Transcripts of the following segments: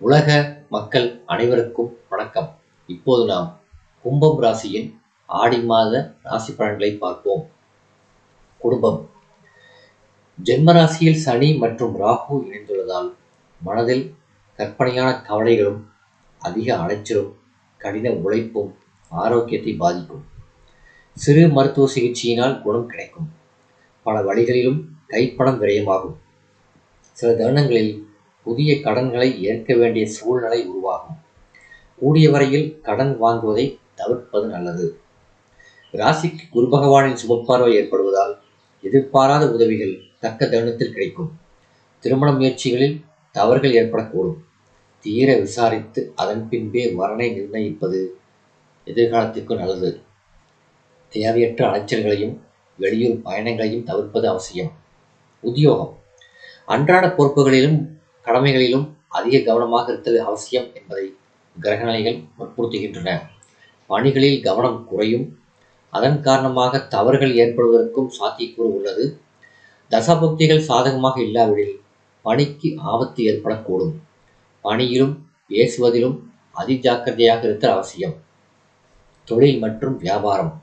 உலக மக்கள் அனைவருக்கும் வணக்கம். இப்போது நாம் கும்பம் ராசியின் ஆடி மாத ராசி பலன்களை பார்ப்போம். குடும்பம். ஜென்ம ராசியில் சனி மற்றும் ராகு இணைந்துள்ளதால் மனதில் கற்பனையான கவலைகளும் அதிக அலைச்சலும் கடின உழைப்பும் ஆரோக்கியத்தை பாதிக்கும். சிறு மருத்துவ சிகிச்சையினால் குணம் கிடைக்கும். பல வழிகளிலும் கைப்பணம் விரயமாகும். சில தருணங்களில் புதிய கடன்களை ஏற்க வேண்டிய சூழ்நிலை உருவாகும். கூடிய வரையில் கடன் வாங்குவதை தவிர்ப்பது நல்லது. ராசிக்கு குரு பகவானின் சுபப்பார்வை ஏற்படுவதால் எதிர்பாராத உதவிகள் தக்க தருணத்தில் கிடைக்கும். திருமண முயற்சிகளில் தவறுகள் ஏற்படக்கூடும். தீர விசாரித்து அதன் பின்பே வரனை நிர்ணயிப்பது எதிர்காலத்திற்கு நல்லது. தேவையற்ற அலைச்சல்களையும் வெளியூர் பயணங்களையும் தவிர்ப்பது அவசியம். உத்தியோகம். அன்றாட பொறுப்புகளிலும் கடமைகளிலும் அதிக கவனமாக இருத்தல் அவசியம் என்பதை கிரகநிலைகள் வற்புறுத்துகின்றன. பணிகளில் கவனம் குறையும். அதன் காரணமாக தவறுகள் ஏற்படுவதற்கும் சாத்தியக்கூறு உள்ளது. தசபக்திகள் சாதகமாக இல்லாவிடில் பணிக்கு ஆபத்து ஏற்படக்கூடும். பணியிலும் பேசுவதிலும் அதிஜாக்கிரதையாக இருத்தல் அவசியம். தொழில் மற்றும் வியாபாரம்.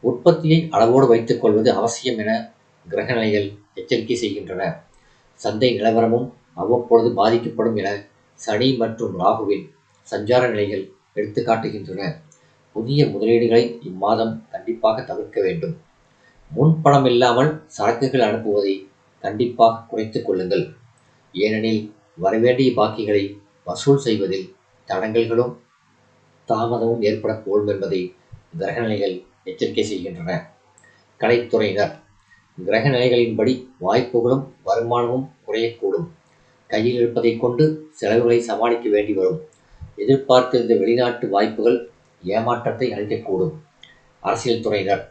உற்பத்தியை அளவோடு வைத்துக் கொள்வது அவசியம் என கிரகநிலைகள் எச்சரிக்கை செய்கின்றன. சந்தை நிலவரமும் அவ்வப்பொழுது பாதிக்கப்படும் என சனி மற்றும் ராகுவின் சஞ்சார நிலைகள் எடுத்து காட்டுகின்றன. புதிய முதலீடுகளை இம்மாதம் கண்டிப்பாக தவிர்க்க வேண்டும். முன்பணம் இல்லாமல் சரக்குகள் அனுப்புவதை கண்டிப்பாக குறைத்துக் கொள்ளுங்கள். ஏனெனில் வரவேண்டிய பாக்கிகளை வசூல் செய்வதில் தடங்கல்களும் தாமதமும் ஏற்படக்கூடும் என்பதை கிரகநிலைகள் எச்சரிக்கை செய்கின்றன. கலைத்துறையினர் கிரக நிலைகளின்படி வாய்ப்புகளும் வருமானமும் குறையக்கூடும். கையில் இருப்பதை கொண்டு செலவுகளை சமாளிக்க வேண்டி வரும். எதிர்பார்த்திருந்த வெளிநாட்டு வாய்ப்புகள் ஏமாற்றத்தை அளிக்கக்கூடும். அரசியல் துறையினர்.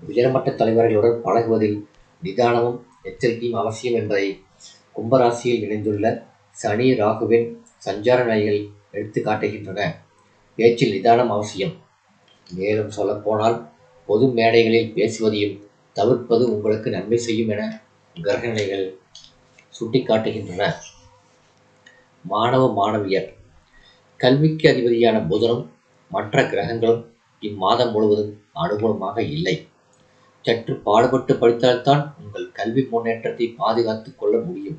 உயர்மட்ட தலைவர்களுடன் பழகுவதில் நிதானமும் எச்சரிக்கையும் அவசியம் என்பதை கும்பராசியில் இணைந்துள்ள சனி ராகுவின் சஞ்சார நிலைகள் எடுத்து காட்டுகின்றன. பேச்சில் நிதானம் அவசியம். மேலும் சொல்லப்போனால் பொது மேடைகளில் பேசுவதையும் தவிர்ப்பது உங்களுக்கு நன்மை செய்யும் என கிரகநிலைகள் சுட்டிக்காட்டுகின்றன. மாணவ மாணவியர் கல்விக்கு அதிபதியான புதனும் மற்ற கிரகங்களும் இம்மாதம் முழுவதும் அனுகூலமாக இல்லை. சற்று பாடுபட்டு படித்தால்தான் உங்கள் கல்வி முன்னேற்றத்தை பாதுகாத்துக் கொள்ள முடியும்.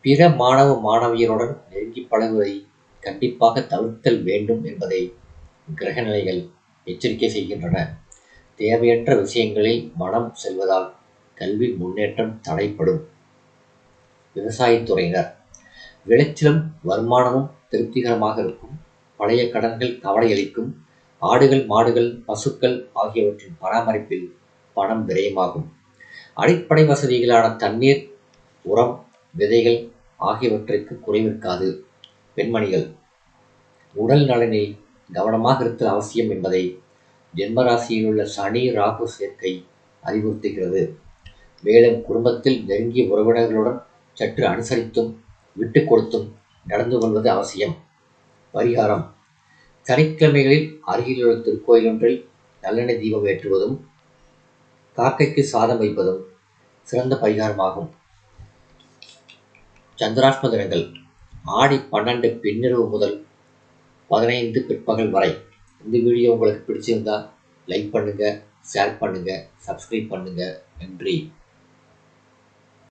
பிற மாணவ மாணவியருடன் நெருங்கி பழகுவதை கண்டிப்பாக தவிர்த்தல் வேண்டும் என்பதை கிரகநிலைகள் எச்சரிக்கை செய்கின்றன. தேவையற்ற விஷயங்களில் மனம் செல்வதால் கல்வி முன்னேற்றம் தடைப்படும் விவசாயத்துறையினர். விளைச்சலும் வருமானமும் திருப்திகரமாக இருக்கும். பழைய கடன்கள் கவலையளிக்கும் ஆடுகள் மாடுகள் பசுக்கள் ஆகியவற்றின் பராமரிப்பில் பணம் விரயமாகும். அடிப்படை வசதிகளான தண்ணீர் உரம் விதைகள் ஆகியவற்றிற்கு குறைவிருக்காது. பெண்மணிகள் உடல் நலனில் கவனமாக இருத்தல் அவசியம் என்பதை ஜென்மராசியில் உள்ள சனி ராகு சேர்க்கை அறிவுறுத்துகிறது. மேலும் குடும்பத்தில் நெருங்கிய உறவினர்களுடன் சற்று அனுசரித்தும் விட்டு கொடுத்தும் நடந்து கொள்வது அவசியம். பரிகாரம். சனிக்கிழமைகளில் அருகிலுள்ள திருக்கோயில் ஒன்றில் நல்லெண்ணெய் தீபம் ஏற்றுவதும் காக்கைக்கு சாதம் வைப்பதும் சிறந்த பரிகாரமாகும். சந்திராஷ்ம தினங்கள் ஆடி பன்னெண்டு பின்னிரவு முதல் பதினைந்து பிற்பகல் வரை. இந்த வீடியோ உங்களுக்கு பிடிச்சிருந்தால் லைக் பண்ணுங்கள் ஷேர் பண்ணுங்கள் சப்ஸ்கிரைப் பண்ணுங்கள் நன்றி.